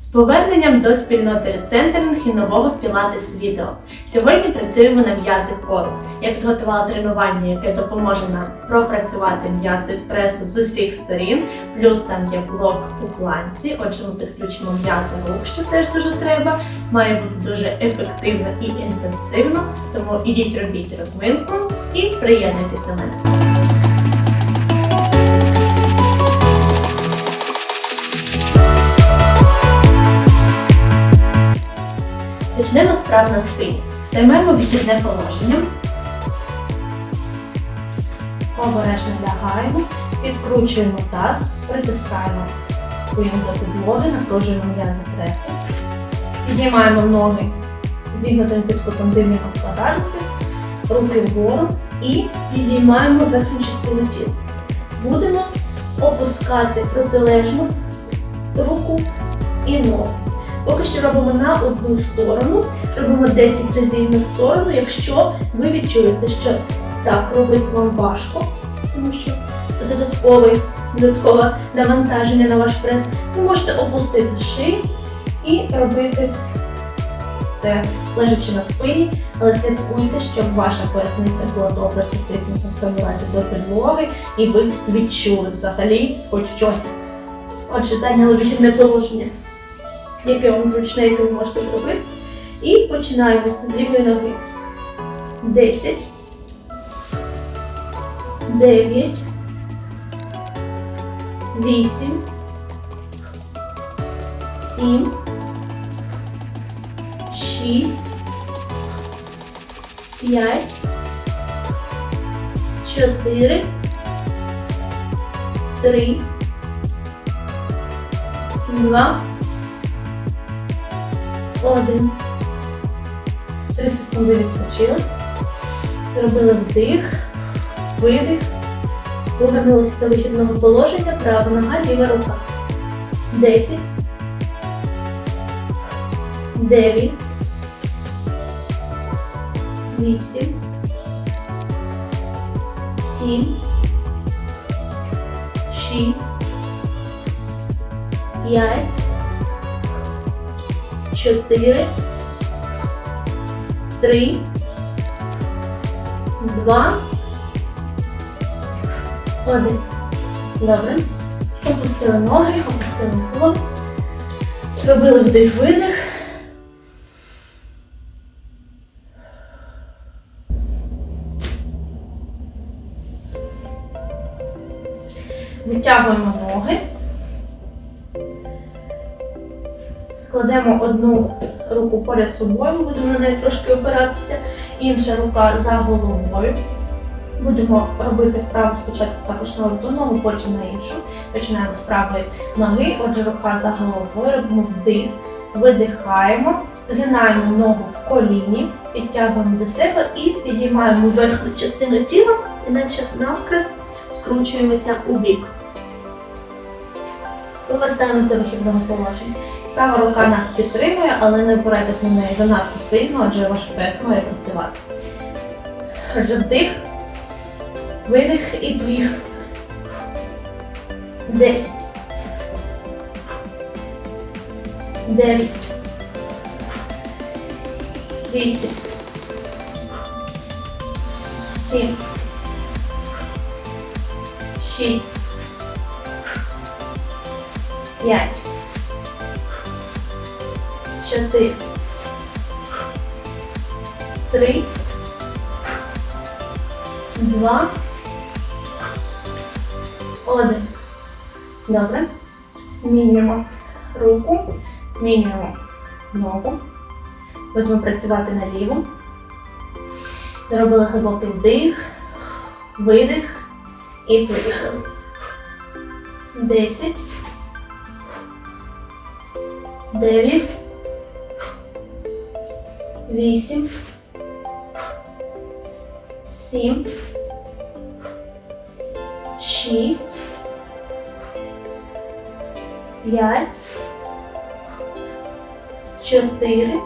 З поверненням до спільноти рецентринг і нового пілатес відео. Сьогодні працюємо на м'язи кору. Я підготувала тренування, яке допоможе нам пропрацювати м'язи пресу з усіх сторін. Плюс там є блок у планці. Отже, ми підключимо м'язи рук, що теж дуже треба. Має бути дуже ефективно і інтенсивно. Тому ідіть робіть розминку і приєднуйтесь до мене. Почнемо з прав на спині. Займемо вихідне положення. Обережно лягаємо, підкручуємо таз, притискаємо спину до підлоги, напружуємо м'язи пресу. Піднімаємо ноги зігнутим під кутом 90 градусів, руки вгору і підіймаємо верхню частину тіла. Будемо опускати протилежну руку і ногу. Поки що робимо на одну сторону, робимо 10 разів на сторону, якщо ви відчуєте, що так робити вам важко, тому що це додатковий, додаткове навантаження на ваш прес, ви можете опустити шию і робити це лежачи на спині, але слідкуйте, щоб ваша поясниця була добре притиснута в цьому разі до підлоги, і ви відчули взагалі хоч щось. Отже, зайняли вихідне положення яке вам зручне, яке ви можете зробити. І починаємо з лівої ноги. 10, 9, 8, 7, 6, 5, 4, 3, 2, один. Три секунди відпочили. Зробили вдих, видих. Повернулися до вихідного положення. Права нога, ліва рука. Десять. Дев'ять. Вісім. Сім. Шість. П'ять. Чотири, три, два, один. Добре. Опустили ноги, опустили голову. Зробили вдих-видих. Витягуємо ноги. Кладемо одну руку поряд собою, будемо на неї трошки опиратися, інша рука за головою. Будемо робити вправу спочатку також на одну ногу, потім на іншу. Починаємо з правої ноги, отже, рука за головою, робимо вдих, видихаємо, згинаємо ногу в коліні, підтягуємо до себе і підіймаємо верхню частину тіла, іначе навкрест скручуємося у бік. Повертаємось до вихідного положення. Права рука нас підтримує, але не опирайтесь на неї занадто сильно, адже ваш прес має працювати. Вдих, видих і поїхали. Десять. Дев'ять. Вісім. Сім. Шість. П'ять. Чотири, три, два, один. Добре. Змінюємо руку, змінюємо ногу. Будемо працювати на ліву. Зробили глибокий вдих, видих і поїхали. Десять. Дев'ять вісім, сім, шість, п'ять, чотири,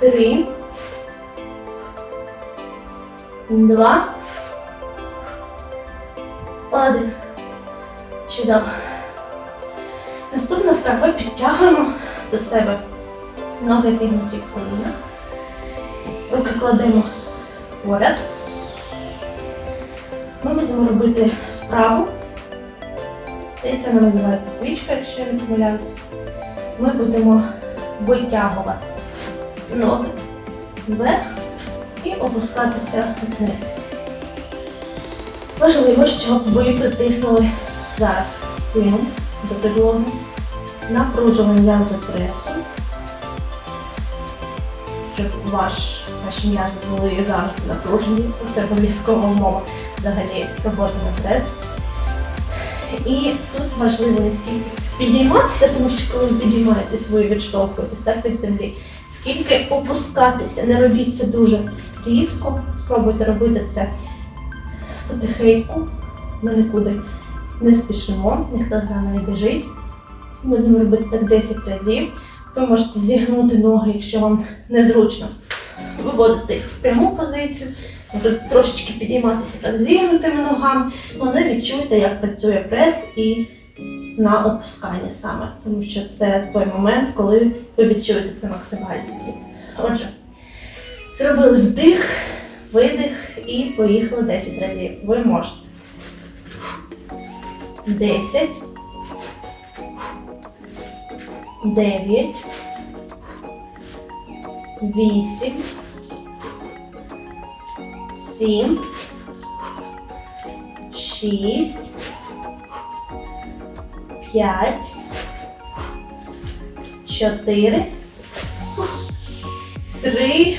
три, два, один. Чудово. Наступна вправа підтягуємо до себе ноги зігнуті в коліна. Руки кладемо поряд. Ми будемо робити вправу. Це не називається свічка, якщо я не помиляюся. Ми будемо витягувати ноги вверх і опускатися вниз. Важливо, щоб ви притиснули зараз спину до підлоги, напружили м'язи пресу, ваш, ваші м'язи були завжди напружені. Це обов'язкова умова взагалі роботи на прес. І тут важливо не скільки підійматися, тому що коли ви підіймаєтесь, ви відштовхуєтесь так від землі. Скільки опускатися, не робіть це дуже різко. Спробуйте робити це потихеньку. Ми нікуди не спішимо, ніхто з нами не біжить. Будемо робити так 10 разів. Ви можете зігнути ноги, якщо вам незручно. Виводити їх в пряму позицію, можете трошечки підійматися так зігнутими ногами, але відчуйте, як працює прес і на опускання саме, тому що це той момент, коли ви відчуєте це максимально. Отже, зробили вдих, видих і поїхали 10 разів. Ви можете. 10, 9, 8, 7, 6, 5, 4, 3,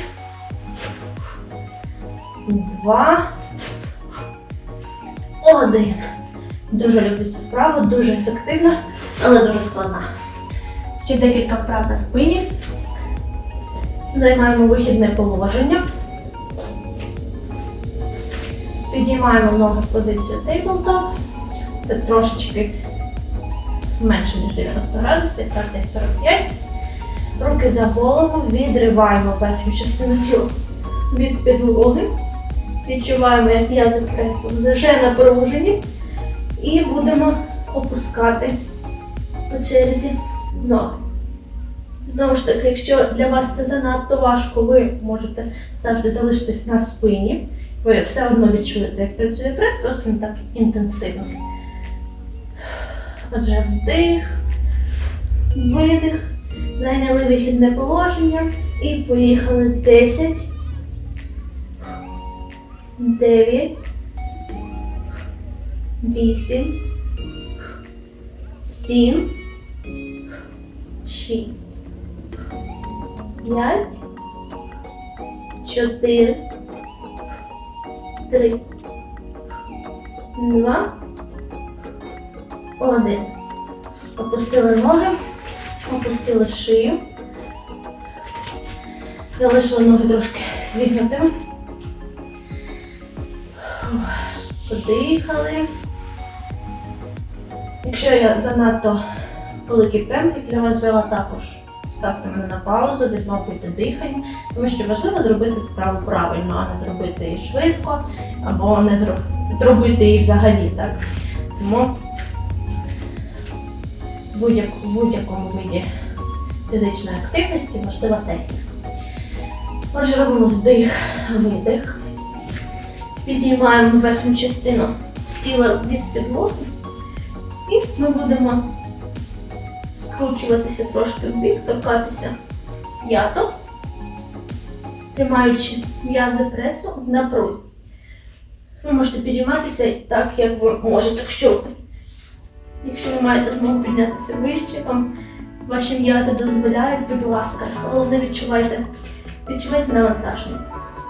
2, 1. Дуже люблю цю вправу, дуже ефективна, але дуже складна. Ще декілька вправ на спині. Займаємо вихідне положення. Підіймаємо ноги в позицію тейблтоп. Це трошечки менше, ніж 90 градусів, так десь 45. Руки за голову, відриваємо верхню частину тіла від підлоги. Відчуваємо, як м'язи пресу вже напружені. І будемо опускати по черзі ноги. Знову ж таки, якщо для вас це занадто важко, ви можете завжди залишитись на спині. Ви все одно відчуєте, як працює прес, просто не так інтенсивно. Отже, вдих, видих, зайняли вихідне положення і поїхали 10, 9, 8, 7, 6, 5, 4, 3, 2, 1. Опустили ноги, опустили шию. Залишили ноги трошки зігнутими. Подихали. Якщо я занадто великий темп для вас взяла також, ставте мене на паузу, відновлюйте дихання, тому що важливо зробити вправу правильно, а не зробити її швидко, або не зробити її взагалі, так? Тому в будь-як- в будь-якому виді фізичної активності можлива техніка. Отже, робимо вдих, видих. Підіймаємо верхню частину тіла від підлоги. І ми будемо скручуватися трошки в бік, торкатися п'яток, тримаючи м'язи пресу в напрузі. Ви можете підійматися так, як ви можете, якщо, якщо ви маєте змогу піднятися вище, вам ваші м'язи дозволяють, будь ласка, головне відчувайте, відчувайте навантаження,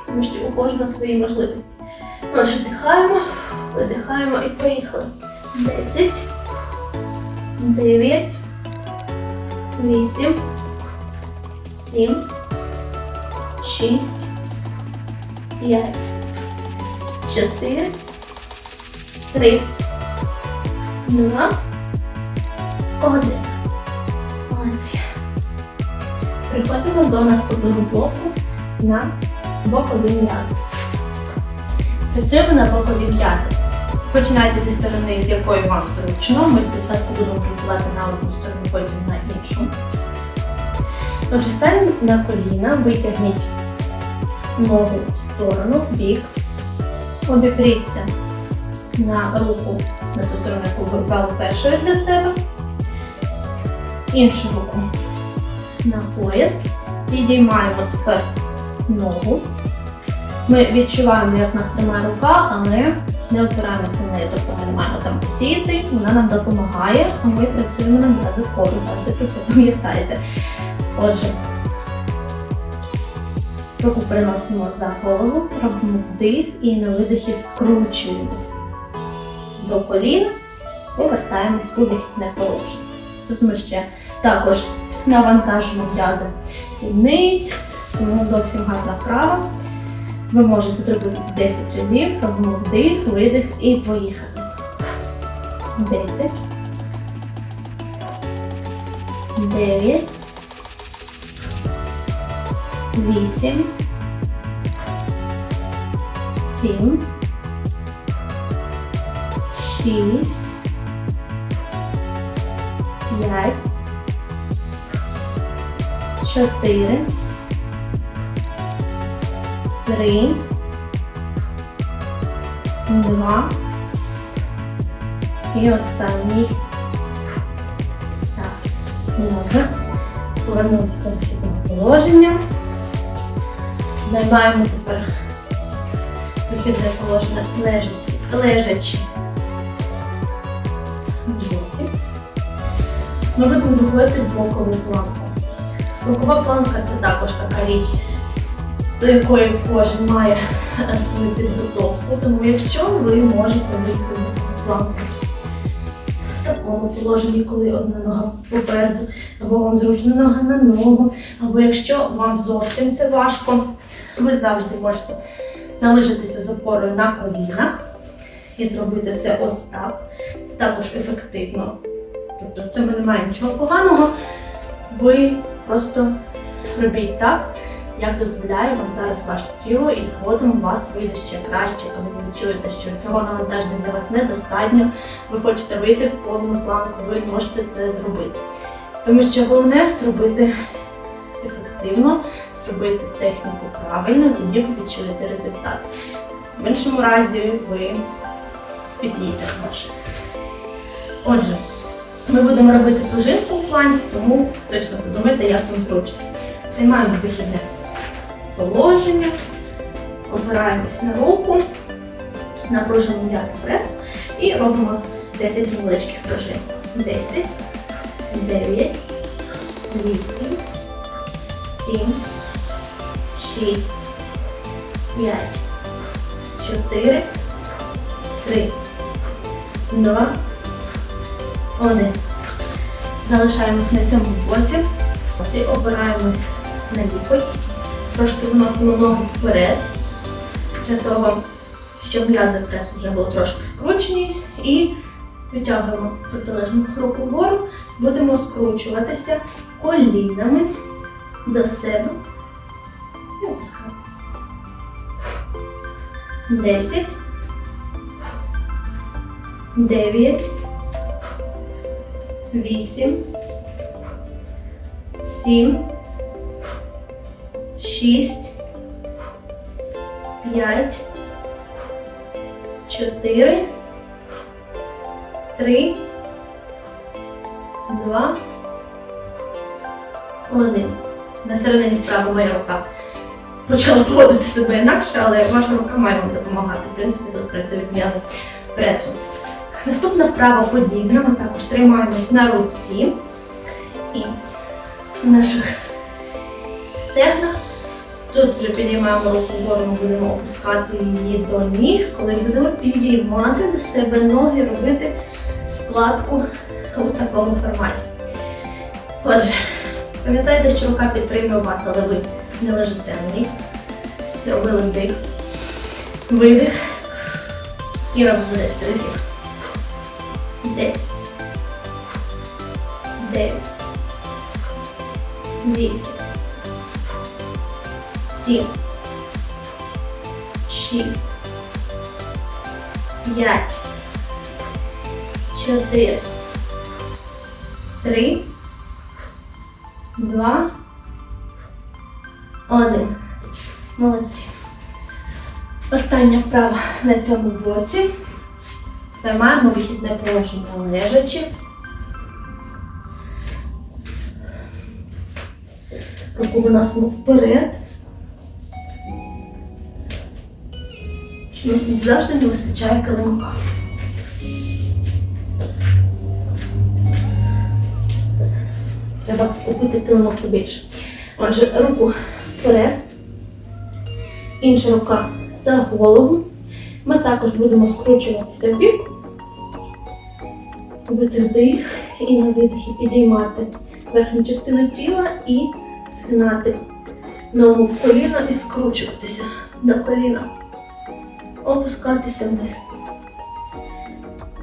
тому що у кожного свої можливості. Отже, вдихаємо, видихаємо і поїхали. 10, 9, 8, 7, 6, 5, 4, 3, 2, 1. Молодці. Приходимо до наступного блоку на бокові м'язи. Працюємо на бокові м'язи. Починайте зі сторони, з якої вам зручно. Ми спочатку будемо працювати на одну сторону, потім на. Отже, станемо на коліна, витягніть ногу в сторону, в бік. Обіпріться на руку на ту сторону, яку ви брали першою для себе. Іншу руку на пояс. Підіймаємо тепер ногу. Ми відчуваємо, як нас тримає рука, але не опираємося на неї. Тобто ми не маємо там сіти, вона нам допомагає, а ми працюємо на м'язи кору, завжди це пам'ятаєте. Отже, руку переносимо за голову, робимо вдих і на видихі скручуємось до колін, повертаємось у вихідне положення. Тут ми ще також навантажимо м'язи сідниць, тому зовсім гарна вправа. Ви можете зробити це 10 разів, робимо вдих, видих і поїхали. 10. 9. 8. 7. 6. 5. 4. Три, два і останній раз. Добре. Повернемося до вихідного положення. Займаємо тепер вихідне положення лежачи. Боці. Ми будемо виходити в бокову планку. Бокова планка це також така річ до якої кожен має е, свою підготовку. Тому якщо ви можете вийти в планку в такому положенні, коли одна нога попереду, або вам зручно нога на ногу, або якщо вам зовсім це важко, ви завжди можете залишитися з опорою на колінах і зробити це ось так. Це також ефективно. Тобто в цьому немає нічого поганого. Ви просто робіть так, як дозволяє вам зараз ваше тіло, і згодом у вас вийде ще краще, коли ви відчуєте, що цього навантаження для вас недостатньо, ви хочете вийти в повну планку, ви зможете це зробити. Тому що головне зробити ефективно, зробити техніку правильно, тоді ви відчуєте результат. В іншому разі ви спітнієте ваше. Отже, ми будемо робити пружинку в планці, тому точно подумайте, як вам зручно. Займаємо вихідне положення, опираємось на руку, напружуємо м'язи пресу і робимо 10 невеличких пружин. 10, 9, 8, 7, 6, 5, 4, 3, 2, 1. Залишаємось на цьому боці. Опираємось на лікоть. Трошки вносимо ноги вперед, для того, щоб м'язи пресу вже були трошки скручені. І витягуємо протилежну руку вгору, будемо скручуватися колінами до себе. І опускати. 10, 9, 8, 7, 6, 5, 4, 3, 2, 1. На середині вправо моя рука почала поводити себе інакше, але ваша рука має вам допомагати. В принципі, тут працюють м'язи пресу. Наступна вправа подібна. Ми також тримаємось на руці і в наших стегнах. Тут вже підіймаємо руку вгору, ми будемо опускати її до ніг, коли будемо підіймати до себе ноги, робити складку у такому форматі. Отже, пам'ятайте, що рука підтримує вас, але ви не лежите на ній. Зробили вдих, видих і робимо 10 разів. 10, 9, 8, 7, 6, 5, чотири, три, два, один. Молодці. Остання вправа на цьому боці. Займаємо вихідне положення лежачи. Руку виносимо вперед. Чомусь мені завжди не вистачає килимка. Треба купити килимок побільше. Отже, руку вперед. Інша рука за голову. Ми також будемо скручуватися в бік. Робити вдих і на видихі підіймати верхню частину тіла і згинати ногу в коліно і скручуватися до коліна. Опускатися вниз.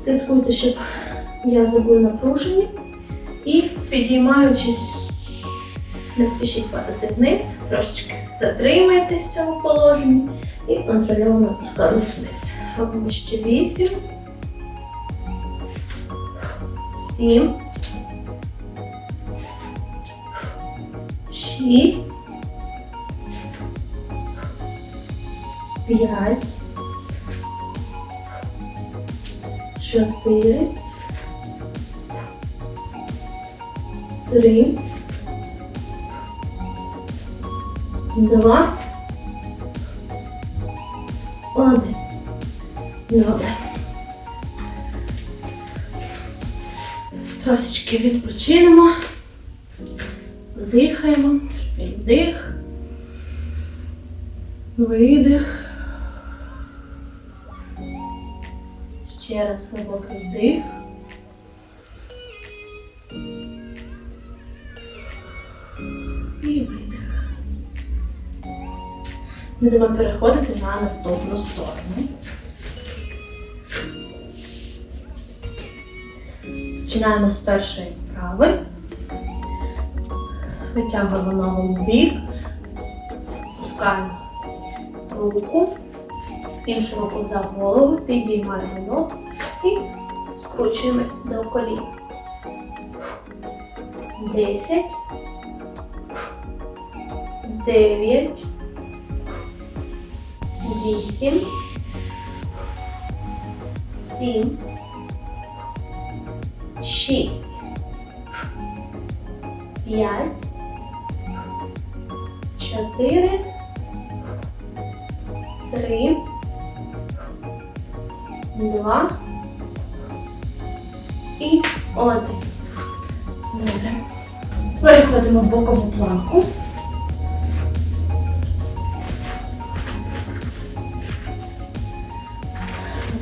Слідкуйте, щоб м'язи були напружені. І підіймаючись, не спішіть падати вниз, трошечки затримайтесь в цьому положенні і контрольовано опускаємось вниз. Робимо ще 8, 7, 6, 5, 4, три, два, один. Добре. Трошечки відпочинемо, дихаємо, вдих, видих. Ще раз глибокий вдих. І видих. Будемо переходити на наступну сторону. Починаємо з першої вправи. Витягуємо ногу в бік, пускаємо руку, іншу руку за голову, підіймаємо ногу і скручуємось до колін. Десять. Дев'ять. Вісім. Сім. Шість. П'ять. Чотири. Три. Два. І один. Добре. Переходимо в бокову планку.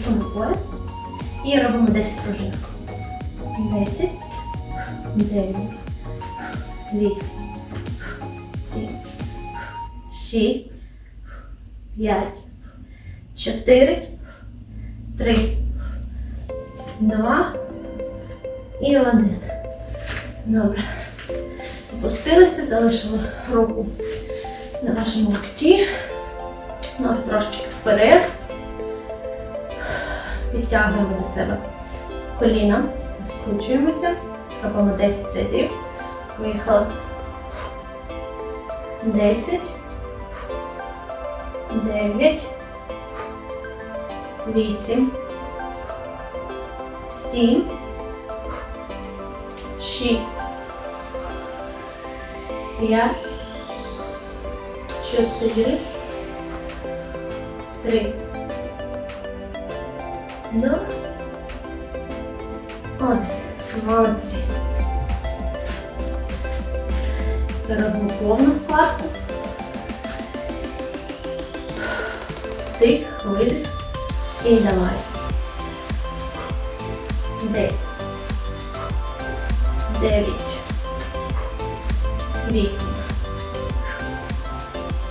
Робимо пояс. І робимо 10 пружинок. 10, 9, 8, 7, 6, 5, 4, 3, 2 і 1. Добре. Опустилися, залишили руку на вашому локті. Ноги трошечки вперед. Підтягуємо до себе коліна, скручуємося, робимо 10 разів. Виїхали. 10, 9, 8, 7, 6, 5, 4, 3, 2, один. Молодці. Робимо повну складку. Вдих, видих. І давай. Десять. Дев'ять. Вісім.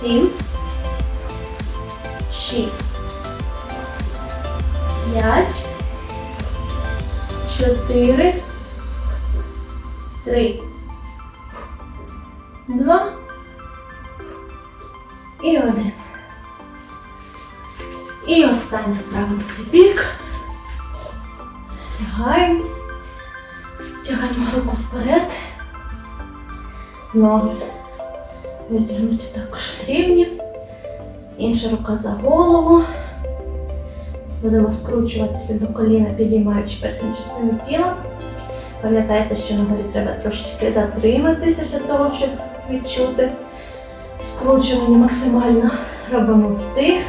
Сім. Шість. П'ять. Чотири. Три. Два. І один. І остання вправа на цей бік. Тягаємо. Тягаємо руку вперед. Ноги витягнуті також рівні. Інша рука за голову. Будемо скручуватися до коліна, підіймаючи верхню частину тіла. Пам'ятайте, що на горі треба трошечки затриматися для того, щоб відчути скручування максимально. Робимо вдих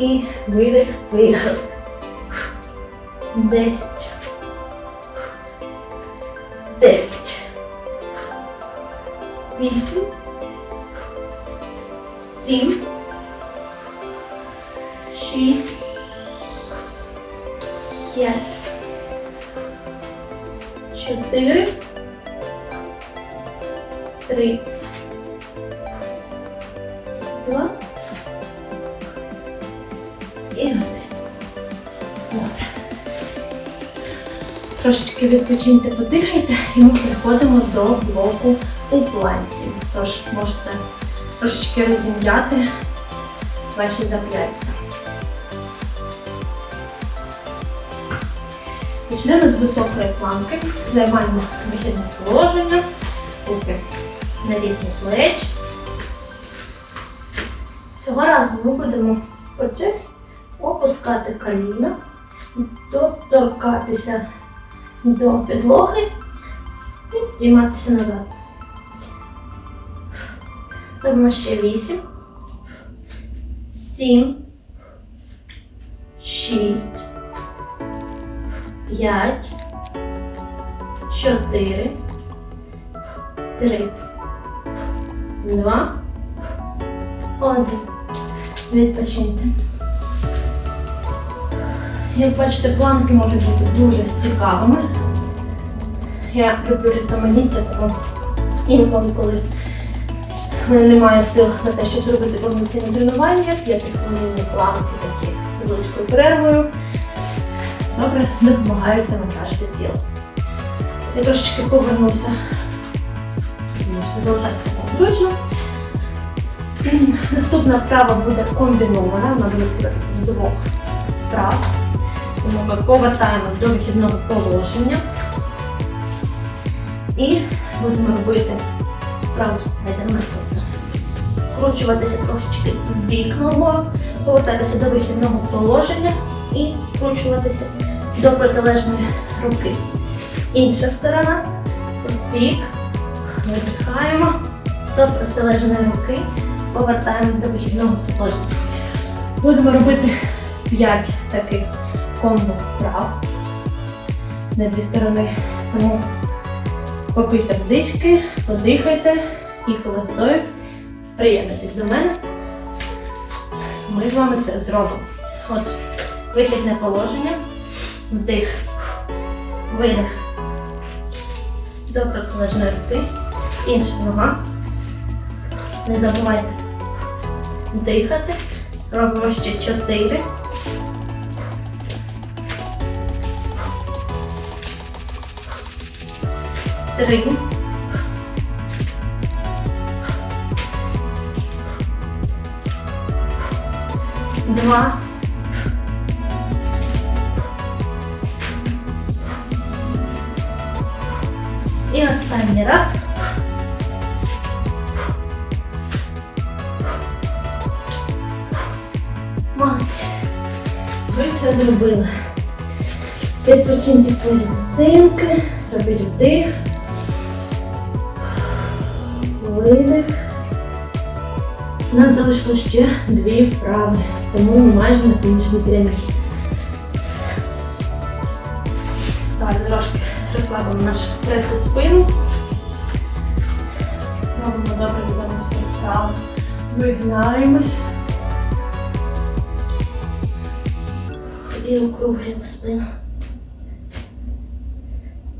і видих, виїхали. Десять. Дев'ять. Вісім. Сім. Шість. П'ять. Чотири. Трошечки відпочиньте, подихайте, і ми переходимо до блоку у планці. Тож можете трошечки розім'яти ваші зап'ястя. Почнемо з високої планки. Займаємо вихідне положення, руки на рівні плеч. Цього разу ми будемо по опускати коліна, доторкатися до підлоги і підійматися назад. Робимо ще вісім, сім, шість, п'ять, чотири, три, два, один. Відпочиньте. Як бачите, планки можуть бути дуже цікавими. Я люблю різноманіття, тому інколи, коли в мене немає сил на те, щоб зробити повноцінне тренування, я п'ятихвилинні планки такі невеличкою перервою. Добре, допомагають навантажити тіло. Я трошечки повернуся. Залишатися точно. Наступна вправа буде комбінована, вона буде складатися з двох вправ. Ми повертаємось до вихідного положення і будемо робити вправу спайдермен. Скручуватися трошечки в бік ногою, повертатися до вихідного положення і скручуватися до протилежної руки. Інша сторона, бік, видихаємо до протилежної руки повертаємось до вихідного положення. Будемо робити 5 таких комбо вправ на дві сторони. Тому попийте водички, подихайте і коли готові, приєднуйтесь до мене. Ми з вами це зробимо. Отже, вихідне положення, вдих, видих до протилежної руки, інша нога. Не забувайте дихати. Робимо ще чотири. Три. Два. І останній раз. Молодці. Ви все зробили. Відпочиньте в позі дитинки, робіть вдих, Видих. У нас залишилось ще дві вправи, тому ми майже на фінішній прямій. Давайте трошки розслабимо наш прес і спину. Робимо добре, відомо все вправо. Вигнаємось. І округлюємо спину.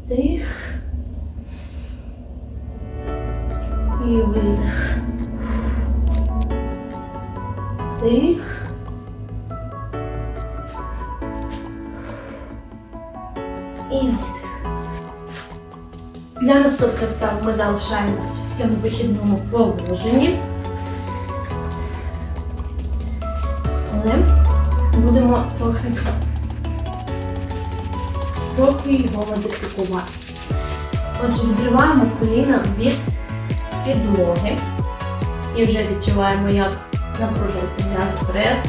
Дих. І видих. Дих. І видих. Для наступних вправ ми залишаємось в цьому вихідному положенні. Але будемо трохи трохи його модифікувати. Отже, відриваємо коліна від підлоги і вже відчуваємо, як напружується м'яз пресу.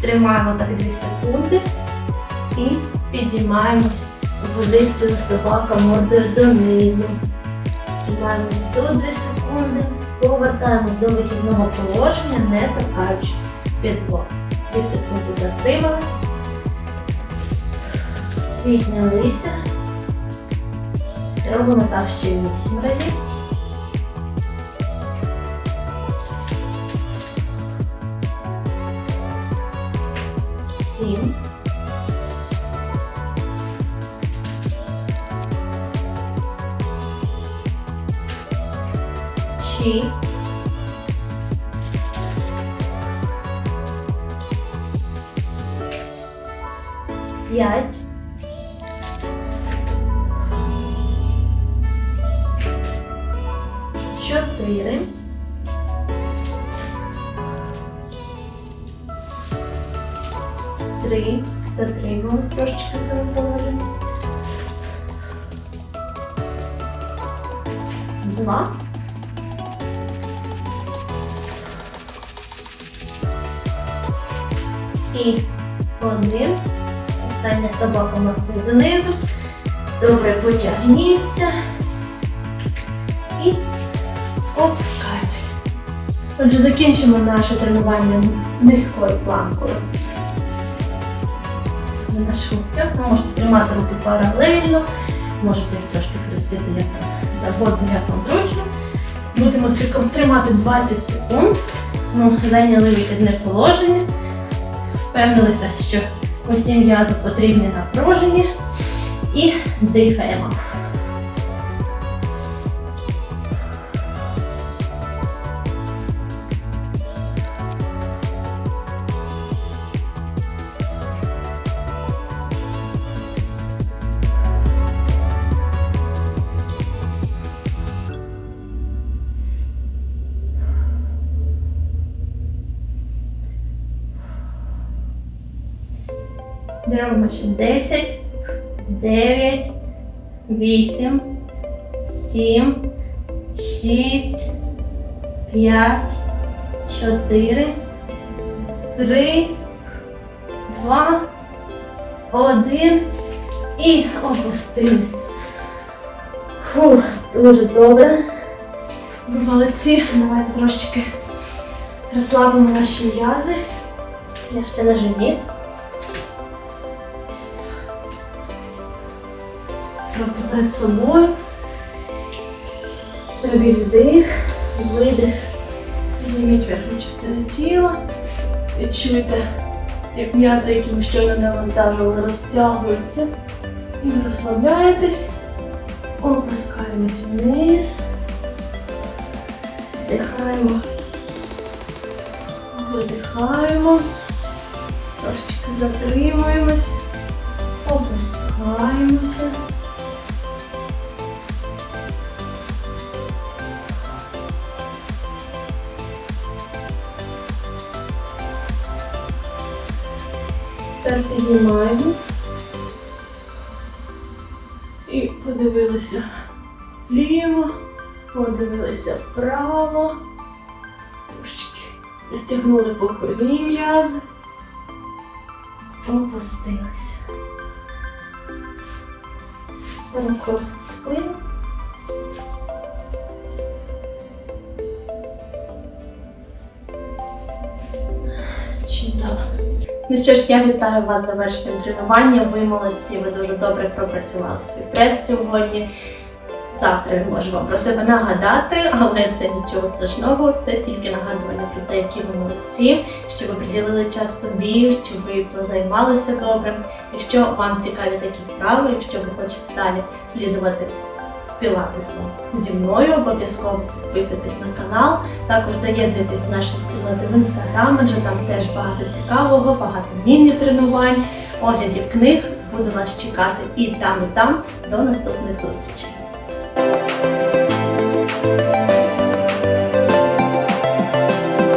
Тримаємо так 2 секунди і підіймаємось позицію собака мордою донизу. Тримаємось до 2 секунди, повертаємось до вихідного положення, не торкаючи підлогу. 2 секунди затримали. Піднялися. Робимо так ще 8 разів. Шість. П'ять. Чотири. Три. Затрималась трошечки себе положення. Два. І один. Остання собака махне донизу. Добре потягніться. І опускаємось. Отже, закінчимо наше тренування низькою планкою. На руки. Можете тримати руки паралельно, можете їх трошки схрестити як завгодно, як вам зручно. Будемо тримати 20 секунд. Ну, зайняли вихідне положення. Впевнилися, що усі м'язи потрібні напружені. І дихаємо. Робимо ще 10, 9, 8, 7, 6, 5, 4, 3, 2, 1 і опустились. Фух, дуже добре. Ви молодці. Давайте трошечки розслабимо наші м'язи. Ляжте на живіт. Перед собою. Зробіть вдих, видих. Підніміть верхню частину тіла. Відчуйте, як м'язи, які ми щойно навантажували, розтягуються. І розслабляєтесь. Опускаємось вниз. Вдихаємо. Видихаємо. Трошечки затримуємось. Опускаємося. Піднімаємось. І подивилися вліво, подивилися вправо. Трошечки стягнули бокові м'язи. Опустилися. Руку спину. Чудово. Ну що ж, я вітаю вас завершенням тренування. Ви молодці, ви дуже добре пропрацювали свій прес сьогодні. Завтра я можу вам про себе нагадати, але це нічого страшного, це тільки нагадування про те, які ви молодці, що ви приділили час собі, що ви позаймалися добре. Якщо вам цікаві такі вправи, якщо ви хочете далі слідувати пілатесу зі мною, обов'язково підписуйтесь на канал. Також доєднуйтесь в наші спільноти в інстаграм, адже там теж багато цікавого, багато міні-тренувань, оглядів книг. Буду вас чекати і там, і там. До наступних зустрічей.